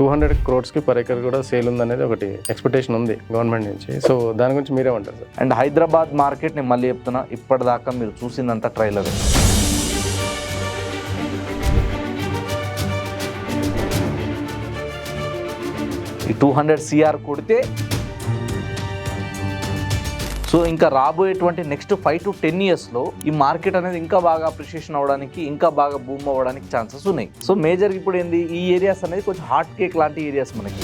Two hundred క్రోడ్స్కి per acre కూడా sale ఉందనేది ఒకటి ఎక్స్పెక్టేషన్ ఉంది గవర్నమెంట్ నుంచి. సో దాని గురించి మీరేమంటారు సార్? అండ్ హైదరాబాద్ మార్కెట్ నేను మళ్ళీ చెప్తున్నా ఇప్పటిదాకా మీరు చూసిందంతా ట్రైలర్. ఈ టూ హండ్రెడ్ సిఆర్ కొడితే సో ఇంకా రాబోయేటువంటి నెక్స్ట్ ఫైవ్ టు టెన్ ఇయర్స్లో ఈ మార్కెట్ అనేది ఇంకా బాగా అప్రిషియేషన్ అవ్వడానికి ఇంకా బాగా బూమ్ అవ్వడానికి ఛాన్సెస్ ఉన్నాయి. సో మేజర్ ఇప్పుడు ఏంది? ఈ ఏరియాస్ అనేది కొంచెం హార్ట్ కేక్ లాంటి ఏరియాస్ మనకి.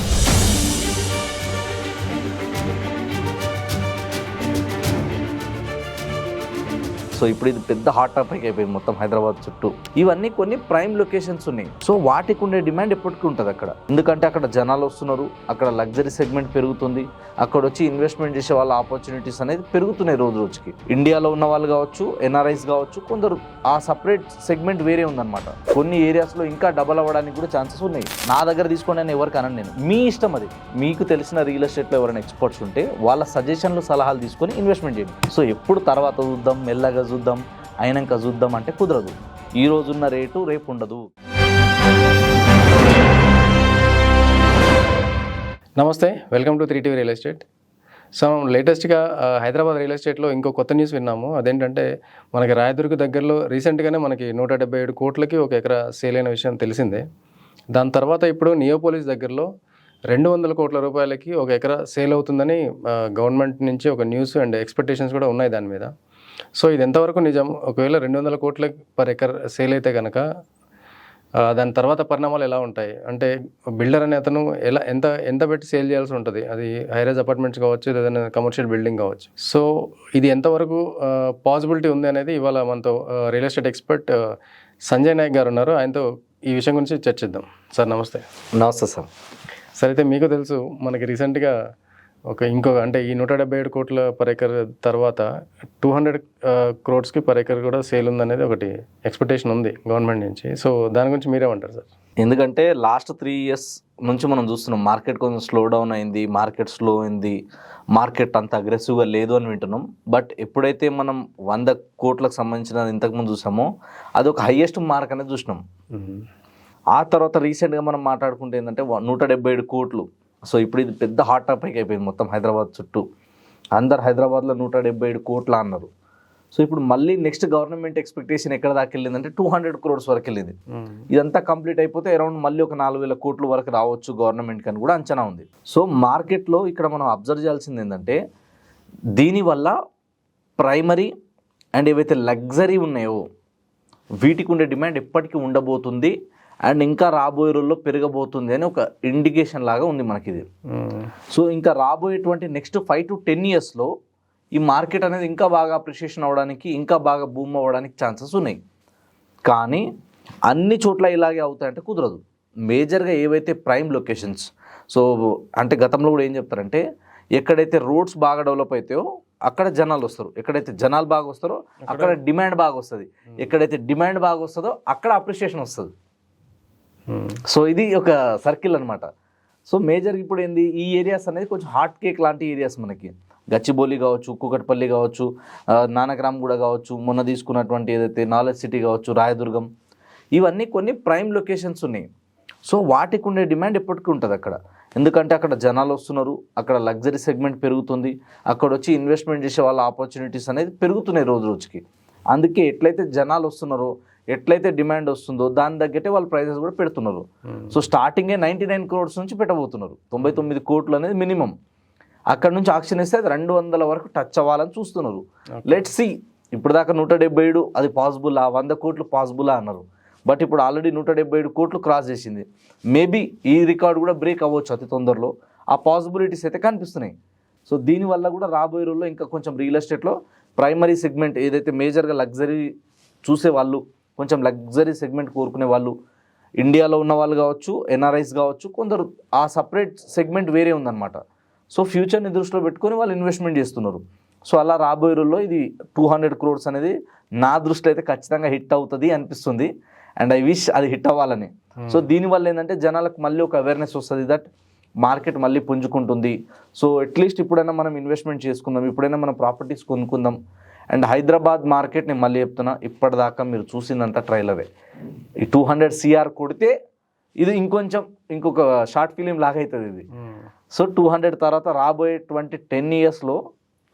సో ఇప్పుడు ఇది పెద్ద హాట్ టాపిక్ అయిపోయింది మొత్తం హైదరాబాద్ చుట్టూ. ఇవన్నీ కొన్ని ప్రైమ్ లొకేషన్స్ ఉన్నాయి. సో వాటికి ఉండే డిమాండ్ ఎప్పటికీ ఉంటుంది అక్కడ. ఎందుకంటే అక్కడ జనాలు వస్తున్నారు అక్కడ లగ్జరీ సెగ్మెంట్ పెరుగుతుంది అక్కడ వచ్చి ఇన్వెస్ట్మెంట్ చేసే వాళ్ళ ఆపర్చునిటీస్ అనేది పెరుగుతున్నాయి రోజు రోజుకి. ఇండియాలో ఉన్న వాళ్ళు కావచ్చు ఎన్ఆర్ఐస్ కావచ్చు కొందరు ఆ సపరేట్ సెగ్మెంట్ వేరే ఉందన్నమాట. కొన్ని ఏరియాస్లో ఇంకా డబల్ అవ్వడానికి కూడా ఛాన్సెస్ ఉన్నాయి. నా దగ్గర తీసుకోండి అని ఎవరికి అనను నేను. మీ ఇష్టం అది. మీకు తెలిసిన రియల్ ఎస్టేట్లో ఎవరైనా ఎక్స్పర్ట్స్ ఉంటే వాళ్ళ సజెషన్లు సలహాలు తీసుకొని ఇన్వెస్ట్మెంట్ చేయండి. సో ఎప్పుడు తర్వాత చూద్దాం మెల్లగా చూద్దాం అయినాక చూద్దాం అంటే కుదరదు. ఈ రోజున్న రేటు రేపు ఉండదు. నమస్తే welcome to three TV real estate. So లేటెస్ట్గా హైదరాబాద్ రియల్ ఎస్టేట్లో ఇంకో కొత్త న్యూస్ విన్నాము. అదేంటంటే మనకి రాయదుర్గ దగ్గరలో రీసెంట్గానే మనకి నూట డెబ్బై ఏడు కోట్లకి ఒక ఎకరా సేల్ అయిన విషయం తెలిసిందే. దాని తర్వాత ఇప్పుడు నియోపోలిస్ దగ్గరలో రెండు వందల కోట్ల రూపాయలకి ఒక ఎకరా సేల్ అవుతుందని గవర్నమెంట్ నుంచి ఒక న్యూస్ అండ్ ఎక్స్పెక్టేషన్స్ కూడా ఉన్నాయి దాని మీద. సో ఇది ఎంతవరకు నిజం? ఒకవేళ రెండు వందల కోట్ల పర్ ఎకర్ సేల్ అయితే కనుక దాని తర్వాత పరిణామాలు ఎలా ఉంటాయి? అంటే బిల్డర్ అనే అతను ఎలా ఎంత ఎంత పెట్టి సేల్ చేయాల్సి ఉంటుంది? అది హైరేజ్ అపార్ట్మెంట్స్ కావచ్చు ఏదైనా కమర్షియల్ బిల్డింగ్ కావచ్చు. సో ఇది ఎంతవరకు పాసిబిలిటీ ఉంది అనేది ఇవాళ మనతో real estate expert Sanjay Nayak గారు ఉన్నారు. ఆయనతో ఈ విషయం గురించి చర్చిద్దాం. సార్ నమస్తే. నమస్తే సార్. సార్ అయితే మీకు తెలుసు మనకి రీసెంట్గా ఒక ఇంకొక అంటే ఈ నూట డెబ్బై ఏడు కోట్ల పర్ ఎకర్ తర్వాత టూ హండ్రెడ్ క్రోడ్స్కి పర్ ఎకర్ కూడా సేల్ ఉందనేది ఒకటి ఎక్స్పెక్టేషన్ ఉంది గవర్నమెంట్ నుంచి. సో దాని గురించి మీరేమంటారు సార్? ఎందుకంటే లాస్ట్ త్రీ ఇయర్స్ నుంచి మనం చూస్తున్నాం మార్కెట్ కొంచెం స్లో డౌన్ అయింది మార్కెట్ స్లో అయింది మార్కెట్ అంత అగ్రెసివ్గా లేదు అని వింటున్నాం. బట్ ఎప్పుడైతే మనం వంద కోట్లకు సంబంధించిన ఇంతకుముందు చూసామో అది ఒక హయ్యెస్ట్ మార్క్ అనేది చూసినాం. ఆ తర్వాత రీసెంట్గా మనం మాట్లాడుకుంటే ఏంటంటే నూట డెబ్బై ఏడు కోట్లు సో ఇప్పుడు ఇది పెద్ద హాట్ టాపిక్ అయిపోయింది మొత్తం హైదరాబాద్ చుట్టూ. అందరు హైదరాబాద్లో నూట డెబ్బై ఏడు కోట్ల అన్నారు. సో ఇప్పుడు మళ్ళీ నెక్స్ట్ గవర్నమెంట్ ఎక్స్పెక్టేషన్ ఎక్కడ దాకా వెళ్ళిందంటే టూ హండ్రెడ్ క్రోడ్స్ వరకు వెళ్ళింది. ఇదంతా కంప్లీట్ అయిపోతే అరౌండ్ మళ్ళీ ఒక నాలుగు వేల కోట్ల వరకు రావచ్చు గవర్నమెంట్కి అని కూడా అంచనా ఉంది. సో మార్కెట్లో ఇక్కడ మనం అబ్జర్వ్ చేయాల్సింది ఏంటంటే దీనివల్ల ప్రైమరీ అండ్ ఏవైతే లగ్జరీ ఉన్నాయో వీటికి ఉండే డిమాండ్ ఎప్పటికీ ఉండబోతుంది. అండ్ ఇంకా రాబోయే రోజుల్లో పెరగబోతుంది అని ఒక ఇండికేషన్ లాగా ఉంది మనకి ఇది సో ఇంకా రాబోయేటువంటి నెక్స్ట్ ఫైవ్ టు టెన్ ఇయర్స్లో ఈ మార్కెట్ అనేది ఇంకా బాగా అప్రిషియేషన్ అవ్వడానికి ఇంకా బాగా బూమ్ అవ్వడానికి ఛాన్సెస్ ఉన్నాయి. కానీ అన్ని చోట్ల ఇలాగే అవుతాయంటే కుదరదు. మేజర్గా ఏవైతే ప్రైమ్ లొకేషన్స్ సో అంటే గతంలో కూడా ఏం చెప్తారంటే ఎక్కడైతే రోడ్స్ బాగా డెవలప్ అవుతాయో అక్కడ జనాలు వస్తారు. ఎక్కడైతే జనాలు బాగా వస్తారో అక్కడ డిమాండ్ బాగా వస్తుంది. ఎక్కడైతే డిమాండ్ బాగా వస్తుందో అక్కడ అప్రిషియేషన్ వస్తుంది. సో ఇది ఒక సర్కిల్ అనమాట సో మేజర్ ఇప్పుడు ఏంది ఈ ఏరియాస్ అనేది కొంచెం హాట్ కేక్ లాంటి ఏరియాస్ మనకి. గచ్చిబౌలి కావచ్చు కూకట్పల్లి కావచ్చు నానగ్రామ్ కూడా కావచ్చు మొన్న తీసుకున్నటువంటి ఏదైతే నాలెడ్జ్ సిటీ కావచ్చు రాయదుర్గం ఇవన్నీ కొన్ని ప్రైమ్ లొకేషన్స్ ఉన్నాయి. సో వాటికి ఉండే డిమాండ్ ఎప్పటికీ ఉంటుంది అక్కడ. ఎందుకంటే అక్కడ జనాలు వస్తున్నారు అక్కడ లగ్జరీ సెగ్మెంట్ పెరుగుతుంది అక్కడ వచ్చి ఇన్వెస్ట్మెంట్ చేసే వాళ్ళ ఆపర్చునిటీస్ అనేది పెరుగుతున్నాయి రోజు రోజుకి. అందుకే ఎట్లయితే జనాలు వస్తున్నారో ఎట్లయితే డిమాండ్ వస్తుందో దాని తగ్గట్టే వాళ్ళ ప్రైజెస్ కూడా పెడుతున్నారు. సో స్టార్టింగే నైంటీ నైన్ క్రోడ్స్ నుంచి పెట్టబోతున్నారు. తొంభై తొమ్మిది కోట్లు అనేది మినిమం. అక్కడ నుంచి ఆక్షన్ ఇస్తే అది రెండు వందల వరకు టచ్ అవ్వాలని చూస్తున్నారు. లెట్ సి ఇప్పుడు దాకా నూట డెబ్బై ఏడు అది పాసిబుల్ ఆ? వంద కోట్లు పాసిబుల్ అన్నారు. బట్ ఇప్పుడు ఆల్రెడీ నూట డెబ్బై ఏడు కోట్లు క్రాస్ చేసింది. మేబీ ఈ రికార్డ్ కూడా బ్రేక్ అవ్వచ్చు అతి తొందరలో. ఆ పాసిబిలిటీస్ అయితే కనిపిస్తున్నాయి. సో దీనివల్ల కూడా రాబోయే రోజుల్లో ఇంకా కొంచెం రియల్ ఎస్టేట్లో ప్రైమరీ సెగ్మెంట్ ఏదైతే మేజర్గా లగ్జరీ చూసే వాళ్ళు కొంచెం లగ్జరీ సెగ్మెంట్ కోరుకునే వాళ్ళు ఇండియాలో ఉన్న వాళ్ళు కావచ్చు ఎన్ఆర్ఐస్ కావచ్చు కొందరు ఆ సపరేట్ సెగ్మెంట్ వేరే ఉందన్నమాట. సో ఫ్యూచర్ని దృష్టిలో పెట్టుకొని వాళ్ళు ఇన్వెస్ట్మెంట్ చేస్తున్నారు. సో అలా రాబోయే రోజుల్లో ఇది టూ హండ్రెడ్ క్రోర్స్ అనేది నా దృష్టిలో అయితే ఖచ్చితంగా హిట్ అవుతుంది అనిపిస్తుంది. అండ్ ఐ విష్ అది హిట్ అవ్వాలని. సో దీనివల్ల ఏంటంటే జనాలకు మళ్ళీ ఒక అవేర్నెస్ వస్తుంది దట్ మార్కెట్ మళ్ళీ పుంజుకుంటుంది. సో అట్లీస్ట్ ఇప్పుడైనా మనం ఇన్వెస్ట్మెంట్ చేసుకుందాం ఇప్పుడైనా మనం ప్రాపర్టీస్ కొనుక్కుందాం. అండ్ హైదరాబాద్ మార్కెట్ నేను మళ్ళీ చెప్తున్నా ఇప్పటిదాకా మీరు చూసిందంతా ట్రైలరే ఈ టూ హండ్రెడ్ సిఆర్ కొడితే ఇది ఇంకొంచెం ఇంకొక షార్ట్ ఫిలిం లాగా అవుతుంది ఇది. సో టూ హండ్రెడ్ తర్వాత రాబోయేటువంటి టెన్ ఇయర్స్లో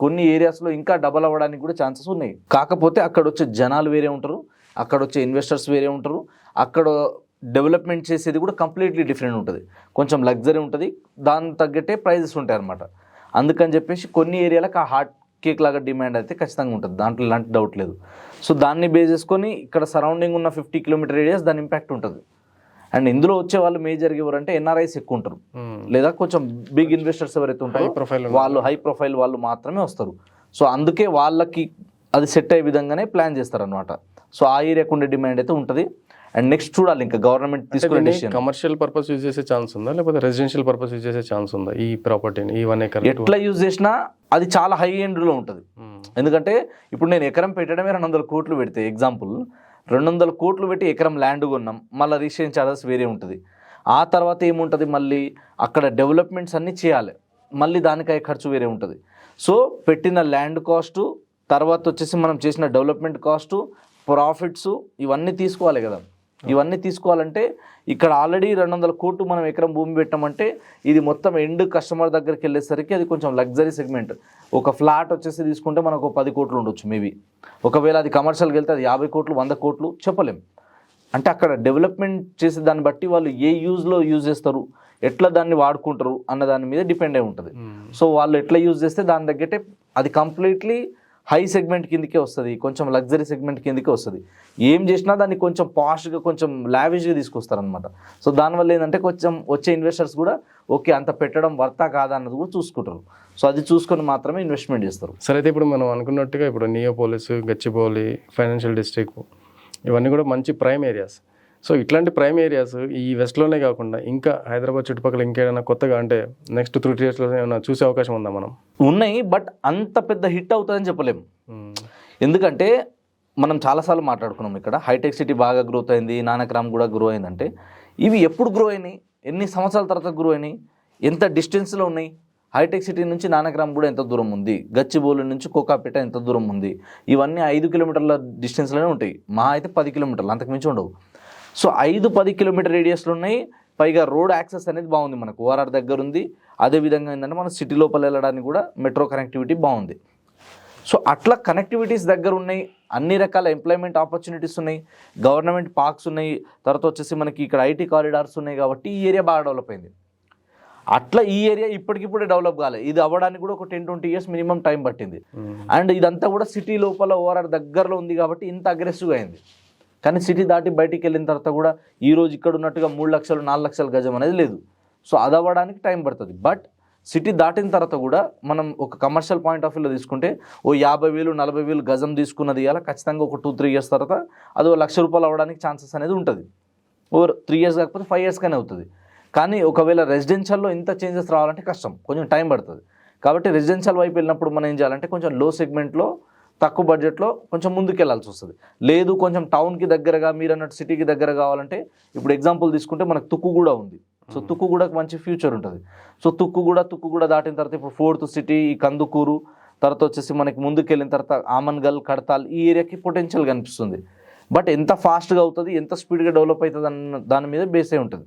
కొన్ని ఏరియాస్లో ఇంకా డబల్ అవ్వడానికి కూడా ఛాన్సెస్ ఉన్నాయి. కాకపోతే అక్కడ వచ్చే జనాలు వేరే ఉంటారు అక్కడ వచ్చే ఇన్వెస్టర్స్ వేరే ఉంటారు అక్కడ డెవలప్మెంట్ చేసేది కూడా కంప్లీట్లీ డిఫరెంట్ ఉంటుంది. కొంచెం లగ్జరీ ఉంటుంది దానికి తగ్గట్టే ప్రైజెస్ ఉంటాయి అనమాట అందుకని చెప్పేసి కొన్ని ఏరియాలకు ఆ హాట్ కేక్ లాగా డిమాండ్ అయితే ఖచ్చితంగా ఉంటుంది. దాంట్లో ఎలాంటి డౌట్ లేదు. సో దాన్ని బేస్ చేసుకొని ఇక్కడ సరౌండింగ్ ఉన్న ఫిఫ్టీ కిలోమీటర్ ఏరియాస్ దాని ఇంపాక్ట్ ఉంటుంది. అండ్ ఇందులో వచ్చే వాళ్ళు మేజర్గా ఎవరంటే ఎన్ఆర్ఐస్ ఎక్కువ ఉంటారు. లేదా కొంచెం బిగ్ ఇన్వెస్టర్స్ ఎవరైతే ఉంటారో ప్రొఫైల్ వాళ్ళు. హై ప్రొఫైల్ వాళ్ళు మాత్రమే వస్తారు. సో అందుకే వాళ్ళకి అది సెట్ అయ్యే విధంగానే ప్లాన్ చేస్తారనమాట సో ఆ ఏరియాకు ఉండే డిమాండ్ అయితే ఉంటుంది. అండ్ నెక్స్ట్ చూడాలి ఇంకా గవర్నమెంట్ తీసుకునే డెసిషన్ కమర్షియల్ పర్పస్ యూజ్ చేసే ఛాన్స్ ఉందా? లేకపోతే రెసిడెన్షియల్ పర్పస్ యూజ్ చేసే ఛాన్స్ ఉందా? ఈ ప్రాపర్టీని ఈ వన్ ఎకర్ ఎట్లా యూజ్ చేసినా అది చాలా హై ఎండ్లో ఉంటుంది. ఎందుకంటే ఇప్పుడు నేను ఎకరం పెట్టడమే రెండు వందల కోట్లు పెడితే ఎగ్జాంపుల్ రెండు వందల కోట్లు పెట్టి ఎకరం ల్యాండ్ కొన్నాం మళ్ళీ రిజిస్ట్రేషన్ ఛార్జెస్ వేరే ఉంటుంది. ఆ తర్వాత ఏముంటుంది? మళ్ళీ అక్కడ డెవలప్మెంట్స్ అన్నీ చేయాలి. మళ్ళీ దానికై ఖర్చు వేరే ఉంటుంది. సో పెట్టిన ల్యాండ్ కాస్టు తర్వాత వచ్చేసి మనం చేసిన డెవలప్మెంట్ కాస్టు ప్రాఫిట్స్ ఇవన్నీ తీసుకోవాలి కదా. ఇవన్నీ తీసుకోవాలంటే ఇక్కడ ఆల్రెడీ రెండు వందల కోట్లు మనం ఎకరం భూమి పెట్టామంటే ఇది మొత్తం ఎండ్ కస్టమర్ దగ్గరికి వెళ్ళేసరికి అది కొంచెం లగ్జరీ సెగ్మెంట్. ఒక ఫ్లాట్ వచ్చేసి తీసుకుంటే మనకు పది కోట్లు ఉండొచ్చు మేబీ. ఒకవేళ అది కమర్షియల్కి వెళ్తే అది యాభై కోట్లు వంద కోట్లు చెప్పలేం. అంటే అక్కడ డెవలప్మెంట్ చేసే దాన్ని బట్టి వాళ్ళు ఏ యూజ్లో యూజ్ చేస్తారు ఎట్లా దాన్ని వాడుకుంటారు అన్న దాని మీద డిపెండ్ అయి ఉంటుంది. సో వాళ్ళు ఎట్లా యూజ్ చేస్తే దాని తగ్గట్టే అది కంప్లీట్లీ హై సెగ్మెంట్ కిందకే వస్తుంది కొంచెం లగ్జరీ సెగ్మెంట్ కిందకే వస్తుంది. ఏం చేసినా దాన్ని కొంచెం పాష్గా కొంచెం లావిష్గా తీసుకొస్తారనమాట సో దానివల్ల ఏంటంటే కొంచెం వచ్చే ఇన్వెస్టర్స్ కూడా ఓకే అంత పెట్టడం వర్తా కాదా అన్నది కూడా చూసుకుంటారు. సో అది చూసుకొని మాత్రమే ఇన్వెస్ట్మెంట్ చేస్తారు. సరే అయితే ఇప్పుడు మనం అనుకున్నట్టుగా ఇప్పుడు నియోపోలిస్ గచ్చిబౌలి ఫైనాన్షియల్ డిస్ట్రిక్ట్ ఇవన్నీ కూడా మంచి ప్రైమ్ ఏరియాస్ సో ఇట్లాంటి ప్రైమ్ ఏరియాస్ ఈ వెస్ట్లోనే కాకుండా ఇంకా హైదరాబాద్ చుట్టుపక్కల ఇంకేమైనా కొత్తగా అంటే నెక్స్ట్ త్రీ ఇయర్స్లో ఏమైనా చూసే అవకాశం ఉందా మనం? ఉన్నాయి బట్ అంత పెద్ద హిట్ అవుతుందని చెప్పలేము ఎందుకంటే మనం చాలాసార్లు మాట్లాడుకున్నాం ఇక్కడ హైటెక్ సిటీ బాగా గ్రోత్ అయింది నానక్రామ్ కూడా గ్రో అయిందంటే. ఇవి ఎప్పుడు గ్రో అయినాయి? ఎన్ని సంవత్సరాల తర్వాత గ్రో అయినాయి? ఎంత డిస్టెన్స్లో ఉన్నాయి? హైటెక్ సిటీ నుంచి నానక్రామ్ కూడా ఎంత దూరం ఉంది? గచ్చిబౌలి నుంచి కోకాపేట ఎంత దూరం ఉంది? ఇవన్నీ ఐదు కిలోమీటర్ల డిస్టెన్స్లోనే ఉంటాయి. మహా అయితే పది కిలోమీటర్లు అంతకు మించి ఉండవు. సో ఐదు పది కిలోమీటర్ రేడియస్లో ఉన్నాయి. పైగా రోడ్ యాక్సెస్ అనేది బాగుంది మనకు. ఓఆర్ఆర్ దగ్గర ఉంది అదేవిధంగా ఏంటంటే మన సిటీ లోపల వెళ్ళడానికి కూడా మెట్రో కనెక్టివిటీ బాగుంది. సో అట్లా కనెక్టివిటీస్ దగ్గర ఉన్నాయి. అన్ని రకాల ఎంప్లాయ్మెంట్ ఆపర్చునిటీస్ ఉన్నాయి. గవర్నమెంట్ పార్క్స్ ఉన్నాయి. తర్వాత వచ్చేసి మనకి ఇక్కడ ఐటీ కారిడార్స్ ఉన్నాయి కాబట్టి ఈ ఏరియా బాగా డెవలప్ అయింది. అట్లా ఈ ఏరియా ఇప్పటికిప్పుడే డెవలప్ కాలేదు ఇది అవ్వడానికి కూడా ఒక ten twenty years minimum time పట్టింది. అండ్ ఇదంతా కూడా సిటీ లోపల ఓఆర్ఆర్ దగ్గరలో ఉంది కాబట్టి ఇంత అగ్రెసివ్గా అయింది. కానీ సిటీ దాటి బయటికి వెళ్ళిన తర్వాత కూడా ఈ రోజు ఇక్కడ ఉన్నట్టుగా మూడు లక్షలు నాలుగు లక్షల గజం అనేది లేదు. సో అది అవ్వడానికి టైం పడుతుంది. బట్ సిటీ దాటిన తర్వాత కూడా మనం ఒక కమర్షియల్ పాయింట్ ఆఫ్ వ్యూలో తీసుకుంటే ఓ యాభై వేలు నలభై వేలు గజం తీసుకున్నది ఇలా ఖచ్చితంగా ఒక టూ త్రీ ఇయర్స్ తర్వాత అది ఒక లక్ష రూపాయలు అవ్వడానికి ఛాన్సెస్ అనేది ఉంటుంది. ఓవర్ త్రీ ఇయర్స్ కాకపోతే ఫైవ్ ఇయర్స్ కానీ అవుతుంది. కానీ ఒకవేళ రెసిడెన్షియల్లో ఇంత చేంజెస్ రావాలంటే కష్టం. కొంచెం టైం పడుతుంది. కాబట్టి రెసిడెన్షియల్ వైపు వెళ్ళినప్పుడు మనం ఏం చేయాలంటే కొంచెం లో సెగ్మెంట్లో తక్కువ బడ్జెట్లో కొంచెం ముందుకు వెళ్ళాల్సి వస్తుంది. లేదు కొంచెం టౌన్కి దగ్గరగా మీరు అన్నట్టు సిటీకి దగ్గర కావాలంటే ఇప్పుడు ఎగ్జాంపుల్ తీసుకుంటే మనకు తుక్కు కూడా ఉంది. సో తుక్కు కూడా మంచి ఫ్యూచర్ ఉంటుంది. సో తుక్కు కూడా తుక్కు కూడా దాటిన తర్వాత ఇప్పుడు ఫోర్త్ సిటీ ఈ కందుకూరు తర్వాత వచ్చేసి మనకి ముందుకు వెళ్ళిన తర్వాత ఆమన్గల్ కడతాల్ ఈ ఏరియాకి పొటెన్షియల్ కనిపిస్తుంది. బట్ ఎంత ఫాస్ట్గా అవుతుంది ఎంత స్పీడ్గా డెవలప్ అవుతుంది అన్న దాని మీద బేస్ అయి ఉంటుంది.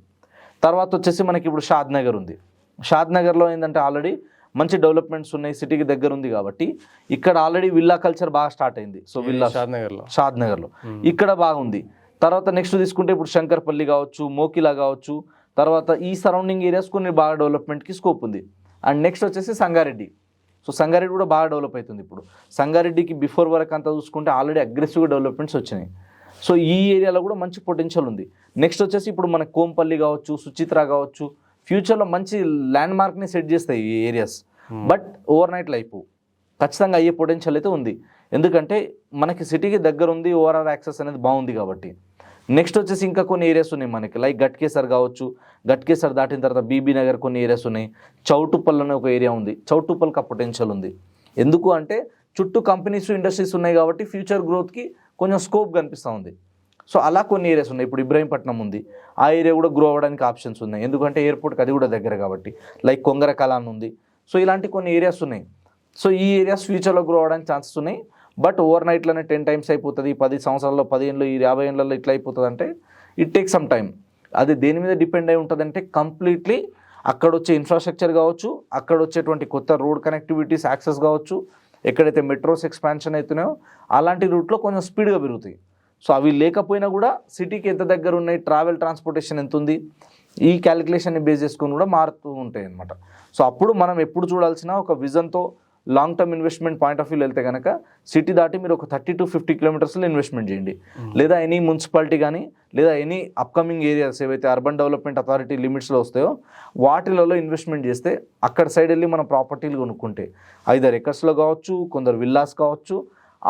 తర్వాత వచ్చేసి మనకి ఇప్పుడు షాద్ నగర్ ఉంది. షాద్ నగర్లో ఏంటంటే ఆల్రెడీ మంచి డెవలప్మెంట్స్ ఉన్నాయి సిటీకి దగ్గర ఉంది కాబట్టి ఇక్కడ ఆల్రెడీ విల్లా కల్చర్ బాగా స్టార్ట్ అయింది. సో విల్లా షాద్ నగర్లో షాద్ నగర్లో. ఇక్కడ బాగుంది. తర్వాత నెక్స్ట్ తీసుకుంటే ఇప్పుడు శంకర్పల్లి కావచ్చు మోకిలా కావచ్చు. తర్వాత ఈ సరౌండింగ్ ఏరియాస్ కొన్ని బాగా డెవలప్మెంట్కి స్కోప్ ఉంది. అండ్ నెక్స్ట్ వచ్చేసి సంగారెడ్డి. సో సంగారెడ్డి కూడా బాగా డెవలప్ అవుతుంది ఇప్పుడు. సంగారెడ్డికి బిఫోర్ వరకు అంతా చూసుకుంటే ఆల్రెడీ అగ్రెసివ్గా డెవలప్మెంట్స్ వచ్చినాయి. సో ఈ ఏరియాలో కూడా మంచి పొటెన్షియల్ ఉంది. నెక్స్ట్ వచ్చేసి ఇప్పుడు మన కోంపల్లి కావచ్చు సుచిత్ర కావచ్చు ఫ్యూచర్లో మంచి ల్యాండ్ మార్క్ని సెట్ చేస్తాయి ఈ areas. But overnight life ఖచ్చితంగా అయ్యే పొటెన్షియల్ అయితే ఉంది. ఎందుకంటే మనకి సిటీకి దగ్గర ఉంది ఓవరాల్ యాక్సెస్ అనేది బాగుంది కాబట్టి. నెక్స్ట్ వచ్చేసి ఇంకా కొన్ని ఏరియాస్ ఉన్నాయి మనకి. లైక్ గట్కేసర్ కావచ్చు. గట్కేసర్ దాటిన తర్వాత బీబీ నగర్ కొన్ని ఏరియాస్ ఉన్నాయి. చౌటుప్పల్ అనే ఒక ఏరియా ఉంది. చౌటుప్పల్కి ఆ పొటెన్షియల్ ఉంది. ఎందుకు అంటే చుట్టూ కంపెనీస్ ఇండస్ట్రీస్ ఉన్నాయి కాబట్టి ఫ్యూచర్ గ్రోత్కి కొంచెం స్కోప్ కనిపిస్తూ ఉంది. సో అలా కొన్ని ఏరియాస్ ఉన్నాయి. ఇప్పుడు ఇబ్రాహీంపట్నం ఉంది. ఆ ఏరియా కూడా గ్రో అవ్వడానికి ఆప్షన్స్ ఉన్నాయి. ఎందుకంటే ఎయిర్పోర్ట్కి అది కూడా దగ్గర కాబట్టి. లైక్ కొంగర కలాన్ ఉంది. సో ఇలాంటి కొన్ని ఏరియాస్ ఉన్నాయి. సో ఈ ఏరియాస్ ఫ్యూచర్లో గ్రో అవ్వడానికి ఛాన్సెస్ ఉన్నాయి. బట్ ఓవర్ నైట్లోనే టెన్ టైమ్స్ అయిపోతుంది. పది సంవత్సరాల్లో పదిహేనులో ఈ యాభై ఏళ్ళలో ఇట్లా అయిపోతుంది అంటే ఇట్ టేక్ సమ్ టైం అది దేని మీద డిపెండ్ అయి ఉంటుందంటే కంప్లీట్లీ అక్కడ వచ్చే ఇన్ఫ్రాస్ట్రక్చర్ కావచ్చు అక్కడ వచ్చేటువంటి కొత్త రోడ్ కనెక్టివిటీస్ యాక్సెస్ కావచ్చు ఎక్కడైతే మెట్రోస్ ఎక్స్పాన్షన్ అవుతున్నాయో అలాంటి రూట్లో కొంచెం స్పీడ్గా పెరుగుతాయి. సో అవి లేకపోయినా కూడా సిటీకి ఎంత దగ్గర ఉన్నాయి ట్రావెల్ ట్రాన్స్పోర్టేషన్ ఎంత ఉంది ఈ క్యాలిక్యులేషన్ని బేస్ చేసుకొని కూడా మారుతూ ఉంటాయి అన్నమాట. సో అప్పుడు మనం ఎప్పుడు చూడాల్సిన ఒక విజన్తో long term investment point of వ్యూలో వెళ్తే కనుక సిటీ దాటి మీరు ఒక థర్టీ టు ఫిఫ్టీ కిలోమీటర్స్లో ఇన్వెస్ట్మెంట్ చేయండి. లేదా ఎనీ మున్సిపాలిటీ కానీ లేదా ఎనీ అప్కమింగ్ ఏరియాస్ ఏవైతే అర్బన్ డెవలప్మెంట్ అథారిటీ లిమిట్స్లో వస్తాయో వాటిలలో ఇన్వెస్ట్మెంట్ చేస్తే అక్కడ సైడ్ వెళ్ళి మనం ప్రాపర్టీలు కొనుక్కుంటే ఐదర్ ఎకర్స్లో కావచ్చు కొందరు విల్లాస్ కావచ్చు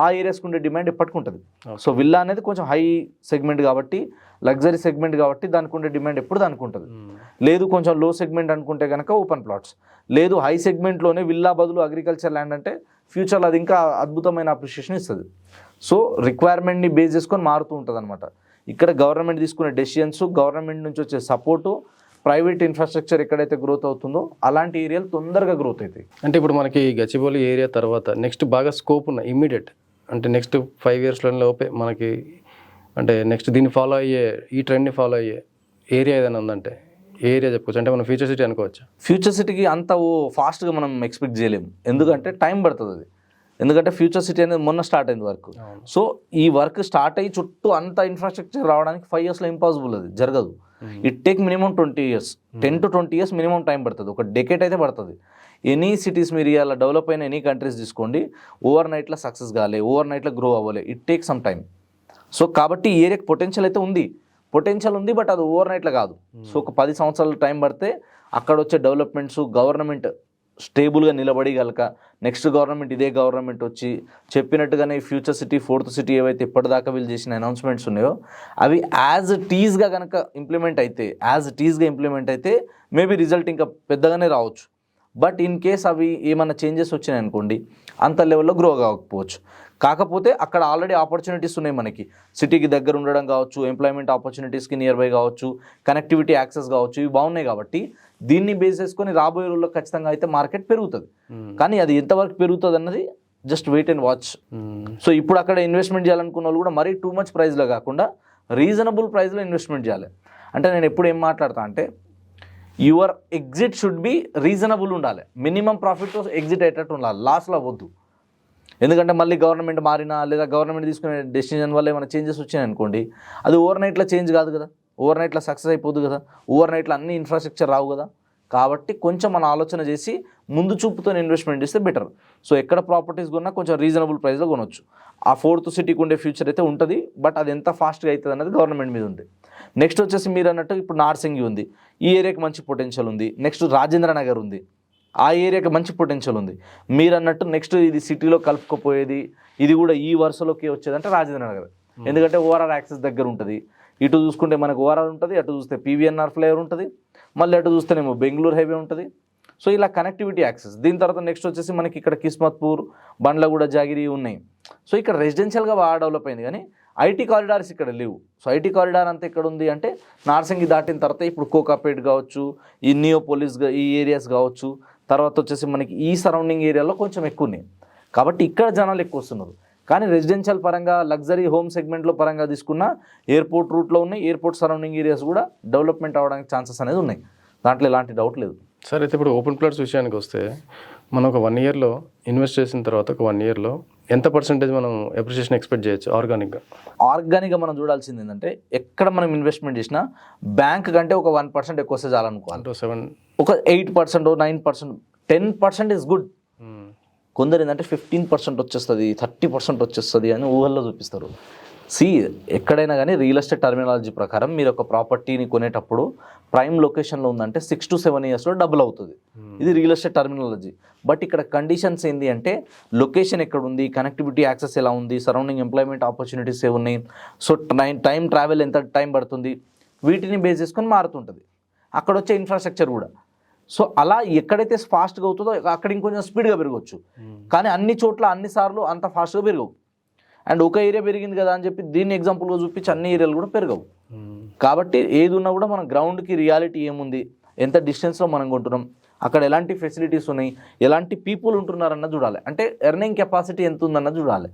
ఆ ఏరియాస్కి ఉండే డిమాండ్ ఎప్పటికి ఉంటుంది. సో విల్లా అనేది కొంచెం హై సెగ్మెంట్ కాబట్టి లగ్జరీ సెగ్మెంట్ కాబట్టి దానికి ఉండే డిమాండ్ ఎప్పుడు దానికి ఉంటుంది. లేదు కొంచెం లో సెగ్మెంట్ అనుకుంటే కనుక ఓపెన్ ప్లాట్స్ లేదు హై సెగ్మెంట్లోనే విల్లా బదులు అగ్రికల్చర్ ల్యాండ్ అంటే ఫ్యూచర్లో అది ఇంకా అద్భుతమైన అప్రిషియేషన్ ఇస్తుంది. సో రిక్వైర్మెంట్ని బేస్ చేసుకొని మారుతూ ఉంటుంది అనమాట ఇక్కడ గవర్నమెంట్ తీసుకునే డెసిషన్స్ గవర్నమెంట్ నుంచి వచ్చే సపోర్టు ప్రైవేట్ ఇన్ఫ్రాస్ట్రక్చర్ ఎక్కడైతే గ్రోత్ అవుతుందో అలాంటి ఏరియాలు తొందరగా గ్రోత్ అవుతాయి. అంటే ఇప్పుడు మనకి గచ్చిబౌలి ఏరియా తర్వాత నెక్స్ట్ బాగా స్కోప్ ఉన్న ఇమ్మీడియట్ అంటే నెక్స్ట్ ఫైవ్ ఇయర్స్లో లోపే మనకి అంటే నెక్స్ట్ దీన్ని ఫాలో అయ్యే ఈ ట్రెండ్ని ఫాలో అయ్యే ఏరియా ఏదైనా ఉందంటే ఏరియా చెప్పుకోవచ్చు. అంటే మనం ఫ్యూచర్ సిటీ అనుకోవచ్చు? ఫ్యూచర్ సిటీకి అంత ఓ ఫాస్ట్గా మనం ఎక్స్పెక్ట్ చేయలేము. ఎందుకంటే టైం పడుతుంది అది. ఎందుకంటే ఫ్యూచర్ సిటీ అనేది మొన్న స్టార్ట్ అయింది వర్క్. సో ఈ వర్క్ స్టార్ట్ అయ్యి చుట్టూ అంత ఇన్ఫ్రాస్ట్రక్చర్ రావడానికి ఫైవ్ ఇయర్స్లో ఇంపాసిబుల్ అది జరగదు. It take minimum twenty years ten to twenty years minimum time పడుతుంది. ఒక డెకేట్ అయితే పడుతుంది. ఎనీ సిటీస్ మీరు ఇలా డెవలప్ అయిన ఎనీ కంట్రీస్ తీసుకోండి ఓవర్ నైట్లో సక్సెస్ కాలే ఓవర్ నైట్లో గ్రో అవ్వాలి. It take some time so కాబట్టి ఈ ఏరియాకి పొటెన్షియల్ అయితే ఉంది. పొటెన్షియల్ ఉంది బట్ అది ఓవర్ నైట్లో కాదు. సో ఒక పది సంవత్సరాలు టైం పడితే అక్కడ వచ్చే డెవలప్మెంట్స్ గవర్నమెంట్ స్టేబుల్గా నిలబడి గలక నెక్స్ట్ గవర్నమెంట్ ఇదే గవర్నమెంట్ వచ్చి చెప్పినట్టుగానే ఫ్యూచర్ సిటీ ఫోర్త్ సిటీ ఏవైతే ఇప్పటిదాకా వీళ్ళు చేసిన అనౌన్స్మెంట్స్ ఉన్నాయో అవి యాజ్ టీజ్గా కనుక ఇంప్లిమెంట్ అయితే యాజ్ టీజ్గా ఇంప్లిమెంట్ అయితే మేబీ రిజల్ట్ ఇంకా పెద్దగానే రావచ్చు. బట్ ఇన్ కేస్ అవి ఏమైనా చేంజెస్ వచ్చినాయి అనుకోండి అంత లెవెల్లో గ్రో కాకపోవచ్చు. కాకపోతే అక్కడ ఆల్రెడీ ఆపర్చునిటీస్ ఉన్నాయి మనకి. సిటీకి దగ్గర ఉండడం కావచ్చు ఎంప్లాయ్మెంట్ ఆపర్చునిటీస్కి నియర్ బై కావచ్చు కనెక్టివిటీ యాక్సెస్ కావచ్చు ఇవి బాగున్నాయి కాబట్టి దీన్ని బేస్ చేసుకొని రాబోయే రోజుల్లో ఖచ్చితంగా అయితే మార్కెట్ పెరుగుతుంది. కానీ అది ఎంతవరకు పెరుగుతుంది అన్నది just wait and watch so ఇప్పుడు అక్కడ ఇన్వెస్ట్మెంట్ చేయాలనుకున్న వాళ్ళు కూడా మరీ టూ మచ్ ప్రైస్లో కాకుండా రీజనబుల్ ప్రైస్లో ఇన్వెస్ట్మెంట్ చేయాలి. అంటే నేను ఎప్పుడు ఏం మాట్లాడతా అంటే your exit should be reasonable ఉండాలి. మినిమం ప్రాఫిట్ ఎగ్జిట్ అయ్యేటట్టు ఉండాలి. లాస్లో వద్దు ఎందుకంటే మళ్ళీ గవర్నమెంట్ మారినా లేదా గవర్నమెంట్ తీసుకునే డెసిషన్ వల్ల ఏమైనా చేంజెస్ వచ్చినాయి అనుకోండి అది ఓవర్ నైట్లో చేంజ్ కాదు కదా. ఓవర్ నైట్లో సక్సెస్ అయిపోదు కదా. ఓవర్ నైట్లో అన్ని ఇన్ఫ్రాస్ట్రక్చర్ రావు కదా. కాబట్టి కొంచెం మన ఆలోచన చేసి ముందు చూపుతో ఇన్వెస్ట్మెంట్ చేస్తే బెటర్ సో ఎక్కడ ప్రాపర్టీస్ కొన్నా కొంచెం రీజనబుల్ ప్రైస్లో కొనొచ్చు. ఆ ఫోర్త్ సిటీకి ఉండే ఫ్యూచర్ అయితే ఉంటుంది బట్ అది ఎంత ఫాస్ట్గా అవుతుంది అనేది గవర్నమెంట్ మీద ఉంది. నెక్స్ట్ వచ్చేసి మీరు అన్నట్టు ఇప్పుడు నార్సింగి ఉంది. ఈ ఏరియాకి మంచి పొటెన్షియల్ ఉంది. నెక్స్ట్ రాజేంద్ర నగర్ ఉంది. ఆ ఏరియాకి మంచి పొటెన్షియల్ ఉంది. మీరు అన్నట్టు నెక్స్ట్ ఇది సిటీలో కలుపుకోపోయేది ఇది కూడా ఈ వరుసలోకి వచ్చేది అంటే రాజేంద్ర నగర్. ఎందుకంటే ఓఆర్ఆర్ యాక్సెస్ దగ్గర ఉంటుంది. ఇటు చూసుకుంటే మనకు ఓఆర్ఆర్ ఉంటుంది అటు చూస్తే పీవీఎన్ఆర్ ఫ్లేవర్ ఉంటుంది మళ్ళీ అటు చూస్తేనేమో బెంగళూరు హైవే ఉంటుంది. సో ఇలా కనెక్టివిటీ యాక్సెస్ దీని తర్వాత నెక్స్ట్ వచ్చేసి మనకి ఇక్కడ కిస్మత్పూర్ బండ్లగూడ జాగిరి ఉన్నాయి. సో ఇక్కడ రెసిడెన్షియల్గా బాగా డెవలప్ అయింది కానీ ఐటీ కారిడార్స్ ఇక్కడ లేవు. సో ఐటీ కారిడార్ అంతా ఎక్కడ ఉంది అంటే నార్సింగి దాటిన తర్వాత ఇప్పుడు కోకాపేట్ కావచ్చు ఈ నియోపోలిస్ ఈ ఏరియాస్ కావచ్చు తర్వాత వచ్చేసి మనకి ఈ సరౌండింగ్ ఏరియాలో కొంచెం ఎక్కువ ఉన్నాయి కాబట్టి ఇక్కడ జనాలు ఎక్కువ వస్తున్నారు. కానీ రెసిడెన్షియల్ పరంగా లగ్జరీ హోమ్ సెగ్మెంట్లో పరంగా తీసుకున్న ఎయిర్పోర్ట్ రూట్లో ఉన్నాయి. ఎయిర్పోర్ట్ సరౌండింగ్ ఏరియాస్ కూడా డెవలప్మెంట్ అవడానికి ఛాన్సెస్ అనేది ఉన్నాయి. దాంట్లో ఎలాంటి డౌట్ లేదు. సార్ అయితే ఇప్పుడు ఓపెన్ ప్లాట్స్ విషయానికి వస్తే మనం ఒక వన్ ఇయర్లో ఇన్వెస్ట్ చేసిన తర్వాత ఒక వన్ ఇయర్లో ఎంత పర్సెంటేజ్ మనం అప్రిషియేషన్ ఎక్స్పెక్ట్ చేయొచ్చు ఆర్గానిక్గా ఆర్గానిక్గా మనం చూడాల్సింది ఏంటంటే ఎక్కడ మనం ఇన్వెస్ట్మెంట్ చేసినా బ్యాంక్ కంటే ఒక వన్ పర్సెంట్ ఎక్కువ వస్తే చాలనుకోవాలి. సెవెన్ ఒక eight percent nine percent ten percent is good కొందరు ఏంటంటే ఫిఫ్టీన్ పర్సెంట్ వచ్చేస్తుంది థర్టీ పర్సెంట్ వచ్చేస్తుంది అని ఊహల్లో చూపిస్తారు. సి ఎక్కడైనా కానీ రియల్ ఎస్టేట్ టర్మినాలజీ ప్రకారం మీరు ఒక ప్రాపర్టీని కొనేటప్పుడు ప్రైమ్ లొకేషన్లో ఉందంటే సిక్స్ టు సెవెన్ ఇయర్స్లో డబుల్ అవుతుంది. ఇది రియల్ ఎస్టేట్ టర్మినాలజీ బట్ ఇక్కడ కండిషన్స్ ఏంటి అంటే లొకేషన్ ఎక్కడ ఉంది కనెక్టివిటీ యాక్సెస్ ఎలా ఉంది సరౌండింగ్ ఎంప్లాయ్మెంట్ ఆపర్చునిటీస్ ఏ ఉన్నాయి సో టైం టైం ట్రావెల్ ఎంత టైం పడుతుంది వీటిని బేస్ చేసుకొని మారుతుంటుంది. అక్కడ వచ్చే ఇన్ఫ్రాస్ట్రక్చర్ కూడా. సో అలా ఎక్కడైతే ఫాస్ట్గా అవుతుందో అక్కడ ఇంకొంచెం స్పీడ్గా పెరగవచ్చు కానీ అన్ని చోట్ల అన్ని సార్లు అంత ఫాస్ట్గా పెరగవు. అండ్ ఒక ఏరియా పెరిగింది కదా అని చెప్పి దీన్ని ఎగ్జాంపుల్గా చూపించి అన్ని ఏరియాలు కూడా పెరగవు. కాబట్టి ఏది ఉన్నా కూడా మన గ్రౌండ్కి రియాలిటీ ఏముంది? ఎంత డిస్టెన్స్లో మనం కొంటున్నాం? అక్కడ ఎలాంటి ఫెసిలిటీస్ ఉన్నాయి? ఎలాంటి పీపుల్ ఉంటున్నారన్న చూడాలి. అంటే ఎర్నింగ్ కెపాసిటీ ఎంత ఉందన్న చూడాలి.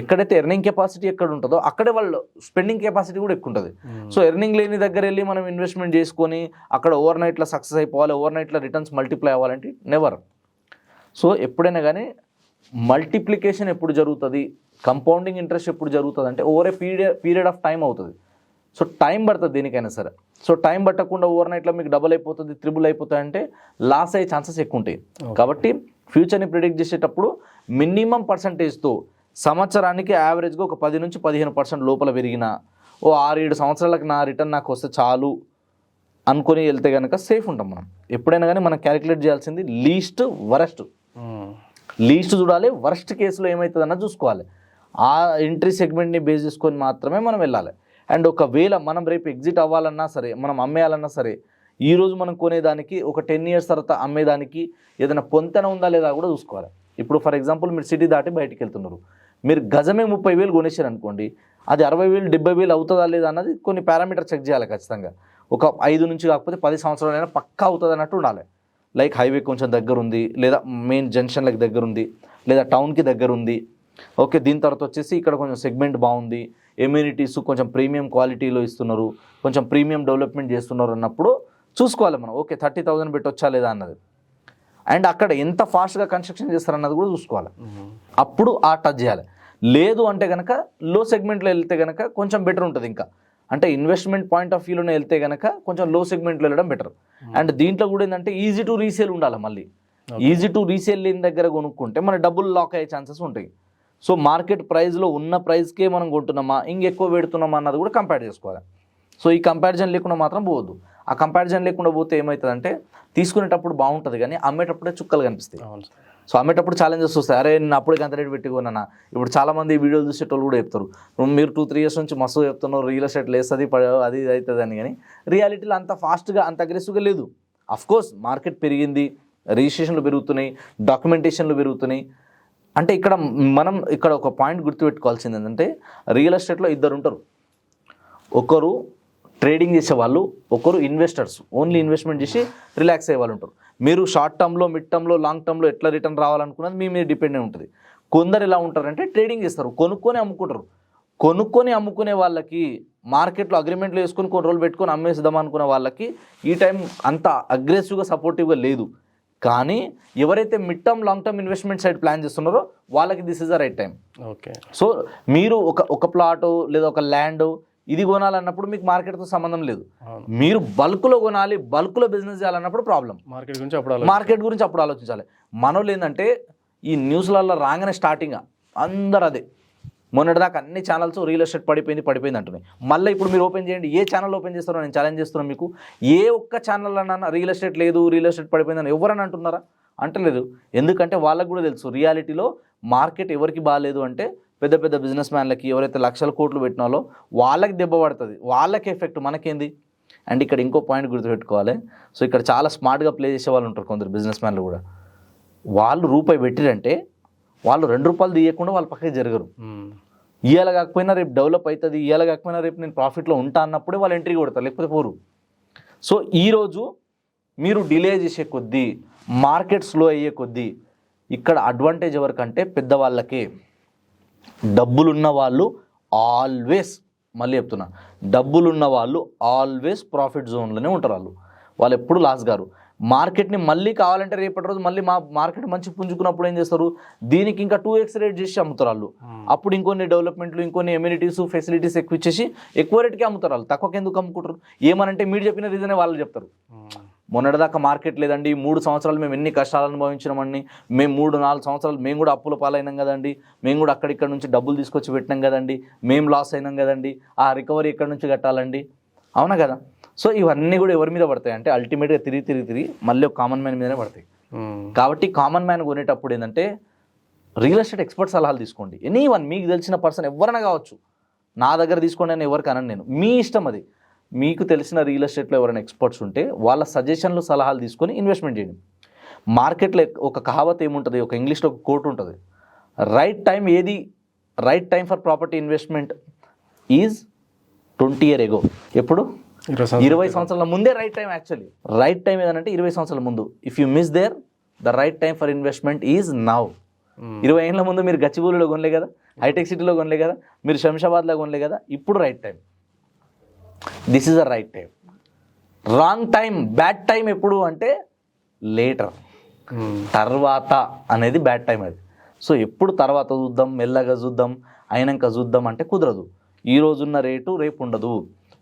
ఎక్కడైతే ఎర్నింగ్ కెపాసిటీ ఎక్కడ ఉంటుందో అక్కడే వాళ్ళు స్పెండింగ్ కెపాసిటీ కూడా ఎక్కువ ఉంటుంది సో ఎర్నింగ్ లేని దగ్గర వెళ్ళి మనం ఇన్వెస్ట్మెంట్ చేసుకొని అక్కడ ఓవర్ నైట్లో సక్సెస్ అయిపోవాలి ఓవర్ నైట్లో రిటర్న్స్ మల్టిప్లై అవ్వాలంటే నెవర్ సో ఎప్పుడైనా కానీ మల్టిప్లికేషన్ ఎప్పుడు జరుగుతుంది? కంపౌండింగ్ ఇంట్రెస్ట్ ఎప్పుడు జరుగుతుంది అంటే over a period period of time అవుతుంది. సో టైం పడుతుంది దేనికైనా సరే. సో టైం పట్టకుండా ఓవర్ నైట్లో మీకు డబుల్ అయిపోతుంది త్రిబుల్ అయిపోతుంది అంటే లాస్ అయ్యే ఛాన్సెస్ ఎక్కువ ఉంటాయి. కాబట్టి ఫ్యూచర్ని ప్రిడిక్ట్ చేసేటప్పుడు మినిమం పర్సంటేజ్తో సంవత్సరానికి యావరేజ్గా ఒక పది నుంచి పదిహేను పర్సెంట్ లోపల పెరిగిన ఓ ఆరు ఏడు సంవత్సరాలకు నా రిటర్న్ నాకు వస్తే చాలు అనుకొని వెళ్తే కనుక సేఫ్ ఉంటాం మనం. ఎప్పుడైనా కానీ మనం క్యాలిక్యులేట్ చేయాల్సింది లీస్ట్ వరస్ట్. లీస్ట్ చూడాలి వరస్ట్ కేసులో ఏమవుతుందన్న చూసుకోవాలి. ఆ ఎంట్రీ సెగ్మెంట్ని బేస్ చేసుకొని మాత్రమే మనం వెళ్ళాలి. అండ్ ఒకవేళ మనం రేపు ఎగ్జిట్ అవ్వాలన్నా సరే మనం అమ్మేయాలన్నా సరే ఈ రోజు మనం కొనేదానికి ఒక టెన్ ఇయర్స్ తర్వాత అమ్మేదానికి ఏదైనా పొంతన ఉందా లేదా కూడా చూసుకోవాలి. ఇప్పుడు ఫర్ ఎగ్జాంపుల్ మీరు సిటీ దాటి బయటికి వెళ్తున్నారు. మీరు గజమే ముప్పై వేలు కొనేసారు అనుకోండి అది అరవై వేలు డెబ్బై వేలు అవుతుందా లేదా అన్నది కొన్ని పారామీటర్ చెక్ చేయాలి ఖచ్చితంగా. ఒక ఐదు నుంచి కాకపోతే పది సంవత్సరాలైనా పక్కా అవుతుంది అన్నట్టు ఉండాలి. లైక్ హైవే కొంచెం దగ్గర ఉంది లేదా మెయిన్ జంక్షన్లకు దగ్గర ఉంది లేదా టౌన్కి దగ్గర ఉంది ఓకే దీని తర్వాత వచ్చేసి ఇక్కడ కొంచెం సెగ్మెంట్ బాగుంది. ఎమ్యూనిటీస్ కొంచెం ప్రీమియం క్వాలిటీలో ఇస్తున్నారు. కొంచెం ప్రీమియం డెవలప్మెంట్ చేస్తున్నారు అన్నప్పుడు చూసుకోవాలి మనం. ఓకే థర్టీ థౌజండ్ పెట్టొచ్చా లేదా అన్నది. అండ్ అక్కడ ఎంత ఫాస్ట్గా కన్స్ట్రక్షన్ చేస్తారన్నది కూడా చూసుకోవాలి. అప్పుడు ఆ టచ్ చేయాలి. లేదు అంటే కనుక లో సెగ్మెంట్లో వెళ్తే కనుక కొంచెం బెటర్ ఉంటుంది ఇంకా. అంటే ఇన్వెస్ట్మెంట్ పాయింట్ ఆఫ్ వ్యూలోనే వెళ్తే కనుక కొంచెం లో సెగ్మెంట్లో వెళ్ళడం బెటర్ అండ్ దీంట్లో కూడా ఏంటంటే ఈజీ టు రీసేల్ ఉండాలి మళ్ళీ. ఈజీ టు రీసేల్ లేని దగ్గర కొనుక్కుంటే మన డబ్బులు లాక్ అయ్యే ఛాన్సెస్ ఉంటాయి. సో మార్కెట్ ప్రైస్లో ఉన్న ప్రైస్కే మనం కొంటున్నామా? ఇంకెక్కువ పెడుతున్నామా అన్నది కూడా కంపేర్ చేసుకోవాలి. సో ఈ కంపారిజన్ లేకుండా మాత్రం పోవద్దు. ఆ కంపారిజన్ లేకుండా పోతే ఏమవుతుందంటే తీసుకునేటప్పుడు బాగుంటుంది కానీ అమ్మేటప్పుడే చుక్కలు కనిపిస్తాయి. సో అమ్మేటప్పుడు ఛాలెంజెస్ వస్తాయి. అరే నేను అప్పుడు అంత రేట్ పెట్టుకున్నా ఇప్పుడు చాలా మంది ఈ వీడియోలు చూసేటోళ్ళు కూడా చెప్తారు. "నువ్వు మీరు టూ త్రీ ఇయర్స్ నుంచి మస్తు చెప్తున్నారు రియల్ ఎస్టేట్ లేస్తుంది అది ఇది అవుతుంది అని. కానీ రియాలిటీలో అంత ఫాస్ట్గా అంత అగ్రెసివ్గా లేదు. అఫ్ కోర్స్ మార్కెట్ పెరిగింది రిజిస్ట్రేషన్లు పెరుగుతున్నాయి డాక్యుమెంటేషన్లు పెరుగుతున్నాయి. అంటే ఇక్కడ మనం ఇక్కడ ఒక పాయింట్ గుర్తుపెట్టుకోవాల్సింది ఏంటంటే రియల్ ఎస్టేట్లో ఇద్దరు ఉంటారు ఒకరు ట్రేడింగ్ చేసే వాళ్ళు ఒకరు ఇన్వెస్టర్స్. ఓన్లీ ఇన్వెస్ట్మెంట్ చేసి రిలాక్స్ అయ్యే వాళ్ళు ఉంటారు మీరు షార్ట్ టర్మ్లో మిడ్ టర్మ్లో లాంగ్ టర్మ్లో ఎట్లా రిటర్న్ రావాలనుకున్నది మీ మీద డిపెండ్ అయి ఉంటుంది. కొందరు ఎలా ఉంటారంటే ట్రేడింగ్ చేస్తారు కొనుక్కొని అమ్ముకుంటారు. కొనుక్కొని అమ్ముకునే వాళ్ళకి మార్కెట్లో అగ్రిమెంట్లు వేసుకొని కొన్ని రోజులు పెట్టుకొని అమ్మేద్దాం అనుకునే వాళ్ళకి ఈ టైం అంత అగ్రెసివ్గా సపోర్టివ్గా లేదు. కానీ ఎవరైతే mid term long term investment side plan చేస్తున్నారో వాళ్ళకి this is the right time okay. So మీరు ఒక ఒక ప్లాట్ లేదా ఒక ల్యాండ్ ఇది కొనాలన్నప్పుడు మీకు మార్కెట్తో సంబంధం లేదు. మీరు బల్క్లో కొనాలి బల్క్లో బిజినెస్ చేయాలన్నప్పుడు ప్రాబ్లం మార్కెట్ గురించి అప్పుడు మార్కెట్ గురించి అప్పుడు ఆలోచించాలి. మనోళ్ళు ఏంటంటే ఈ న్యూస్లలో రాగానే స్టార్టింగ్ అందరు అదే మొన్నటిదాకా అన్ని ఛానల్స్ రియల్ ఎస్టేట్ పడిపోయింది పడిపోయింది అంటున్నాయి. మళ్ళీ ఇప్పుడు మీరు ఓపెన్ చేయండి. ఏ ఛానల్ ఓపెన్ చేస్తారో నేను ఛాలెంజ్ చేస్తున్నాను మీకు. ఏ ఒక్క ఛానల్ అన్నా రియల్ ఎస్టేట్ లేదు రియల్ ఎస్టేట్ పడిపోయిందని ఎవరని అంటున్నారా? అంటలేదు. ఎందుకంటే వాళ్ళకు కూడా తెలుసు. రియాలిటీలో మార్కెట్ ఎవరికి బాగాలేదు అంటే పెద్ద పెద్ద బిజినెస్ మ్యాన్లకి ఎవరైతే లక్షల కోట్లు పెట్టినాలో వాళ్ళకి దెబ్బ పడుతుంది. వాళ్ళకి ఎఫెక్ట్ మనకేంది? అండ్ ఇక్కడ ఇంకో పాయింట్ గుర్తుపెట్టుకోవాలి. సో ఇక్కడ చాలా స్మార్ట్గా ప్లే చేసే వాళ్ళు ఉంటారు కొందరు బిజినెస్ మ్యాన్లు కూడా. వాళ్ళు రూపాయి పెట్టిరంటే వాళ్ళు రెండు రూపాయలు తీయకుండా వాళ్ళ పక్కకి జరగరు. ఇవాళ కాకపోయినా రేపు డెవలప్ అవుతుంది ఇవాళ కాకపోయినా రేపు నేను ప్రాఫిట్లో ఉంటా అన్నప్పుడే వాళ్ళు ఎంట్రీ కొడతారు లేకపోతే పోరు. సో ఈరోజు మీరు డిలే చేసే కొద్దీ మార్కెట్ స్లో అయ్యే కొద్దీ ఇక్కడ అడ్వాంటేజ్ ఎవరికంటే పెద్దవాళ్ళకే. డబ్బులున్న వాళ్ళు ఆల్వేస్ మళ్ళీ చెప్తున్నా డబ్బులున్న వాళ్ళు ఆల్వేస్ ప్రాఫిట్ జోన్లోనే ఉంటారు వాళ్ళు. వాళ్ళు ఎప్పుడు లాస్ గారు. మార్కెట్ని మళ్ళీ కావాలంటే రేపటి రోజు మళ్ళీ మా మార్కెట్ మంచి పుంజుకున్నప్పుడు ఏం చేస్తారు? దీనికి ఇంకా టూ ఎక్స్ రేట్ చేసి అమ్ముతారు వాళ్ళు. అప్పుడు ఇంకొన్ని డెవలప్మెంట్లు ఇంకొన్ని ఎమ్యూనిటీస్ ఫెసిలిటీస్ ఎక్కువ ఇచ్చేసి ఎక్కువ రేట్కి అమ్ముతారు వాళ్ళు. తక్కువకి ఎందుకు అమ్ముకుంటారు? ఏమనంటే మీరు చెప్పిన రీజనే వాళ్ళు చెప్తారు. మొన్నటిదాకా మార్కెట్ లేదండి. మూడు సంవత్సరాలు మేము ఎన్ని కష్టాలు అనుభవించినామండి మేము మూడు నాలుగు సంవత్సరాలు మేము కూడా అప్పుల పాలైనాం కదండి. మేము కూడా అక్కడిక్కడ నుంచి డబ్బులు తీసుకొచ్చి పెట్టినాం కదండి. మేము లాస్ అయినాం కదండి. ఆ రికవరీ ఎక్కడి నుంచి కట్టాలండి? అవునా కదా? సో ఇవన్నీ కూడా ఎవరి మీద పడతాయి అంటే అల్టిమేట్గా తిరిగి తిరిగి తిరిగి మళ్ళీ ఒక కామన్ మ్యాన్ మీదనే పడతాయి. కాబట్టి కామన్ మ్యాన్ కొనేటప్పుడు ఏంటంటే రియల్ ఎస్టేట్ ఎక్స్పర్ట్ సలహాలు తీసుకోండి. ఎనీ వన్ మీకు తెలిసిన పర్సన్ ఎవరైనా కావచ్చు నా దగ్గర తీసుకోండి అని ఎవరికి అనను నేను. మీ ఇష్టం అది. మీకు తెలిసిన రియల్ ఎస్టేట్లో ఎవరైనా ఎక్స్పర్ట్స్ ఉంటే వాళ్ళ సజెషన్లు సలహాలు తీసుకొని ఇన్వెస్ట్మెంట్ చేయండి. మార్కెట్లో ఒక కహావత్ ఏముంటుంది? ఒక ఇంగ్లీష్లో ఒక కోట్ ఉంటుంది. రైట్ టైం ఏది? Right time for property investment is twenty year ago ఎప్పుడు? ఇరవై సంవత్సరాలు ముందే. Right time actually right time ఏదంటే ఇరవై సంవత్సరాల ముందు. If you miss there the right time for investment is now. ఇరవై ఏళ్ళ ముందు మీరు గచ్చిబౌలిలో కొనలే కదా హైటెక్ సిటీలో కొనలే కదా మీరు శంషాబాద్లో కొనలే కదా ఇప్పుడు right time this is the right time wrong time bad time ఎప్పుడు అంటే లేటర్ మ్మ్. తర్వాత అనేది బ్యాడ్ టైం అది. సో ఎప్పుడు తర్వాత చూద్దాం మెల్లగా చూద్దాం అయినాక చూద్దాం అంటే కుదరదు. ఈ రోజున్న రేటు రేపు ఉండదు.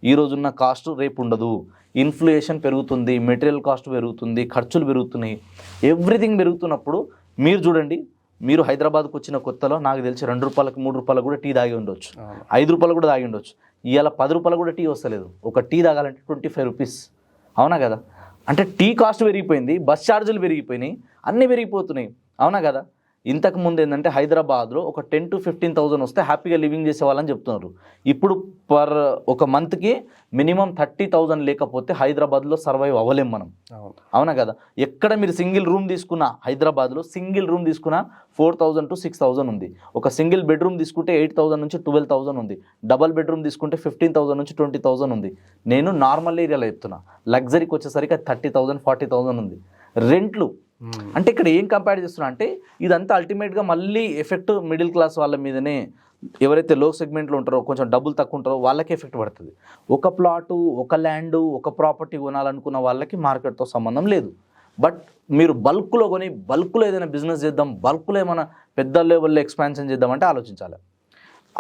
ఈ రోజున్న కాస్ట్ రేపు ఉండదు. ఇన్ఫ్లేషన్ పెరుగుతుంది మెటీరియల్ కాస్ట్ పెరుగుతుంది ఖర్చులు పెరుగుతున్నాయి. ఎవ్రీథింగ్ పెరుగుతున్నప్పుడు మీరు చూడండి మీరు హైదరాబాద్కు వచ్చిన కొత్తలో నాకు తెలిసి రెండు రూపాయలకు మూడు రూపాయలకు కూడా టీ తాగి ఉండొచ్చు. ఐదు రూపాయలు కూడా తాగి ఉండొచ్చు. ఇవాళ పది రూపాయలు కూడా టీ వస్తలేదు. ఒక టీ తాగాలంటే ట్వంటీ ఫైవ్ రూపీస్. అవునా కదా? అంటే టీ కాస్ట్ పెరిగిపోయింది బస్ ఛార్జీలు పెరిగిపోయినాయి అన్నీ పెరిగిపోతున్నాయి. అవునా కదా? ఇంతకు ముందు ఏంటంటే హైదరాబాద్లో ఒక టెన్ టు ఫిఫ్టీన్ థౌసండ్ వస్తే హ్యాపీగా లివింగ్ చేసే వాళ్ళని చెప్తున్నారు. ఇప్పుడు పర్ ఒక మంత్కి మినిమం థర్టీ థౌజండ్ లేకపోతే హైదరాబాద్లో సర్వైవ్ అవ్వలేం మనం. అవును. కదా? ఎక్కడ మీరు సింగిల్ రూమ్ తీసుకున్నా హైదరాబాద్లో సింగిల్ రూమ్ తీసుకున్నా four thousand to six thousand ఉంది. ఒక సింగిల్ బెడ్రూమ్ తీసుకుంటే ఎయిట్ థౌసండ్ నుంచి ట్వెల్వ్ థౌసండ్ ఉంది. డబల్ బెడ్రూమ్ తీసుకుంటే ఫిఫ్టీన్ థౌసండ్ నుంచి ట్వంటీ థౌసండ్ ఉంది. నేను నార్మల్ ఏరియాలో చెప్తున్నా. లగ్జరీకి వచ్చేసరికి థర్టీ థౌసండ్ ఫార్టీ థౌసండ్ ఉంది. రెంట్లు. Hmm. అంటే ఇక్కడ ఏం కంపేర్ చేస్తున్నా అంటే ఇదంతా అల్టిమేట్గా మళ్ళీ ఎఫెక్ట్ మిడిల్ క్లాస్ వాళ్ళ మీదనే ఎవరైతే లో సెగ్మెంట్లో ఉంటారో కొంచెం డబ్బులు తక్కువ ఉంటారో వాళ్ళకి ఎఫెక్ట్ పడుతుంది. ఒక ప్లాటు ఒక ల్యాండ్ ఒక ప్రాపర్టీ కొనాలనుకున్న వాళ్ళకి మార్కెట్తో సంబంధం లేదు. బట్ మీరు బల్క్లో కొని బల్క్లో ఏదైనా బిజినెస్ చేద్దాం బల్క్లో ఏమైనా పెద్ద లెవెల్లో ఎక్స్పాన్షన్ చేద్దామంటే ఆలోచించాలి.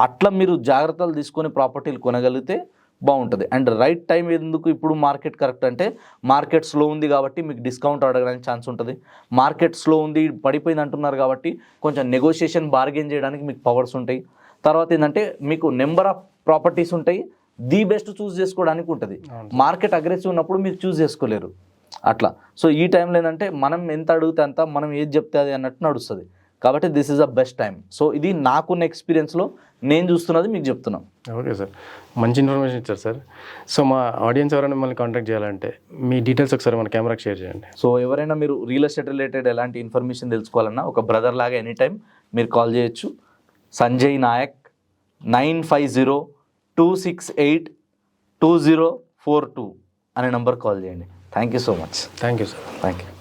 అట్లా మీరు జాగ్రత్తలు తీసుకొని ప్రాపర్టీలు కొనగలిగితే బాగుంటుంది. అండ్ రైట్ టైం ఎందుకు ఇప్పుడు మార్కెట్ కరెక్ట్ అంటే మార్కెట్ స్లో ఉంది కాబట్టి మీకు డిస్కౌంట్ అడగడానికి ఛాన్స్ ఉంటుంది. మార్కెట్ స్లో ఉంది పడిపోయింది అంటున్నారు కాబట్టి కొంచెం నెగోషియేషన్ బార్గెన్ చేయడానికి మీకు పవర్స్ ఉంటాయి. తర్వాత ఏంటంటే మీకు నెంబర్ ఆఫ్ ప్రాపర్టీస్ ఉంటాయి. ది బెస్ట్ చూస్ చేసుకోవడానికి ఉంటుంది. మార్కెట్ అగ్రెసివ్ ఉన్నప్పుడు మీరు చూస్ చేసుకోలేరు. అట్లా. సో ఈ టైంలో ఏంటంటే మనం ఎంత అడిగితే అంత మనం ఏది చెప్తే అది అన్నట్టు నడుస్తుంది. కాబట్టి this is the best time so ఇది నాకున్న ఎక్స్పీరియన్స్లో నేను చూస్తున్నది మీకు చెప్తున్నాను ఓకే సార్. మంచి ఇన్ఫర్మేషన్ ఇచ్చారు సార్. సో మా ఆడియన్స్ ఎవరైనా మిమ్మల్ని కాంటాక్ట్ చేయాలంటే మీ డీటెయిల్స్ ఒకసారి మన కెమెరాకి షేర్ చేయండి. సో ఎవరైనా మీరు రియల్ ఎస్టేట్ రిలేటెడ్ ఎలాంటి ఇన్ఫర్మేషన్ తెలుసుకోవాలన్నా ఒక బ్రదర్ లాగా ఎనీ టైం మీరు కాల్ చేయొచ్చు. Sanjay Nayak nine five zero two six eight two zero four two అనే నంబర్ కాల్ చేయండి. Thank you so much thank you sir thank you